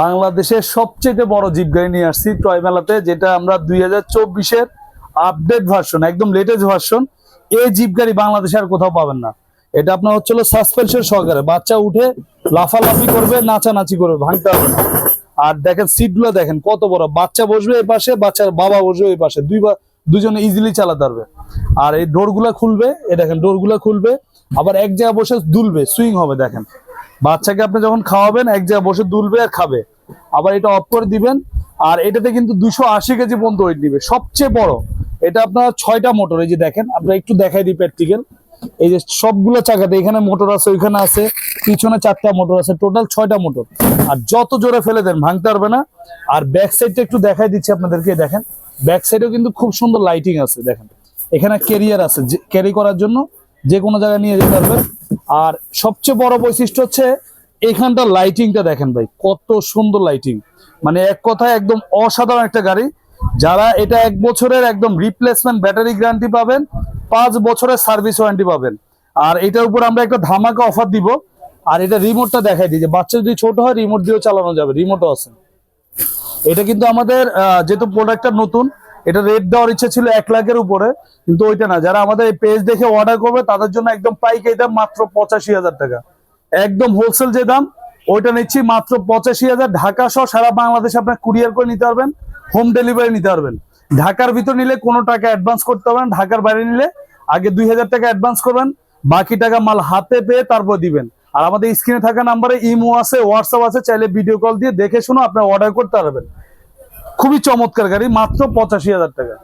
বাংলাদেশের সবচেয়ে বড় জিপ গাড়ি নিয়ে আসছি টয় মেলাতে, যেটা আমরা দুই হাজার চব্বিশের আপডেট ভার্সন একদম লেটেস্ট ভার্সন এই জিপ গাড়ি বাংলাদেশে আর কোথাও পাবেন না। এটা আপনার হচ্ছিল সাসপেনশন সহকারে, বাচ্চা উঠে লাফালাফি করবে, নাচানাচি করবে, ভাঙতে হবে আর দেখেন সিটগুলো দেখেন কত বড়, বাচ্চা বসবে এই পাশে, বাচ্চার বাবা বসবে এই পাশে, দুই বা, দুজনে ইজিলি চালাতে পারবে আর এই ডোরগুলা খুলবে এই দেখেন ডোরগুলা খুলবে, আবার এক জায়গায় বসে দুলবে সুইং হবে, দেখেন। বাচ্চাকে আপনি যখন খাওয়াবেন, এক জায়গায় বসে দুলবে আর খাবে। আবার এটা অফ করে দিবেন, আর এটাতে কিন্তু দুশো আশি কেজি পর্যন্ত ওয়েট নিবে। সবচেয়ে বড়, এটা আপনার ছয়টা মোটর এই যে দেখেন, আপনার একটু দেখাই দিই প্র্যাকটিক্যাল এই যে সবগুলো চাকাতে, এখানে মোটর আছে, ওইখানে আছে, পিছনে চারটা মোটর আছে টোটাল ছয়টা মোটর আর যত জোরে ফেলে দেন, ভাঙতে পারবে না। আর ব্যাক সাইডটা একটু দেখাই দিচ্ছি আপনাদেরকে দেখেন। ব্যাক সাইডেও কিন্তু খুব সুন্দর লাইটিং আছে, দেখেন। এখানে ক্যারিয়ার আছে ক্যারি করার জন্য যে কোনো জায়গায় নিয়ে যেতে পারবেন। আর সবচেয়ে বড় বৈশিষ্ট্য হচ্ছে এখানটা লাইটিংটা দেখেন ভাই, কত সুন্দর লাইটিং মানে এক কথায় একদম অসাধারণ একটা গাড়ি। যারা এটা এক বছরের একদম রিপ্লেসমেন্ট ব্যাটারি গ্যারান্টি পাবেন, পাঁচ বছরের সার্ভিস ওয়ারেন্টি পাবেন। আর এটার উপর আমরা একটা ধামাকা অফার দিব। আর এটা রিমোটটা দেখাই দিই যে বাচ্চা যদি ছোট হয় রিমোট দিয়েও চালানো যাবে রিমোটও আছে। এটা কিন্তু আমাদের যেহেতু প্রোডাক্টটা নতুন এটা রেট দেওয়ার ইচ্ছে ছিল এক লাখের উপরে, কিন্তু ওইটা না। যারা আমাদের এই পেজ দেখে অর্ডার করবে, তাদের জন্য একদম পাইকারি দাম মাত্র পঁচাশি হাজার টাকা। একদম হোলসেল যে দাম, ওইটা নিচ্ছি মাত্র পঁচাশি হাজার। ঢাকা সহ সারা বাংলাদেশে আপনার কুরিয়ার করে নিতে পারবেন হোম ডেলিভারি নিতে পারবেন। ঢাকার ভিতর নিলে কোনো টাকা অ্যাডভান্স করতে পারবেন ঢাকার বাইরে নিলে আগে দুই হাজার টাকা অ্যাডভান্স করবেন, বাকি টাকা মাল হাতে পেয়ে তারপর দিবেন। আর আমাদের স্ক্রিনে থাকা নাম্বারে ইমো আছে হোয়াটসঅ্যাপ আছে, চাইলে ভিডিও কল দিয়ে দেখে শুনো আপনার অর্ডার করতে পারবেন। খুবই চমৎকার গাড়ি মাত্র পঁচাশি হাজার টাকা।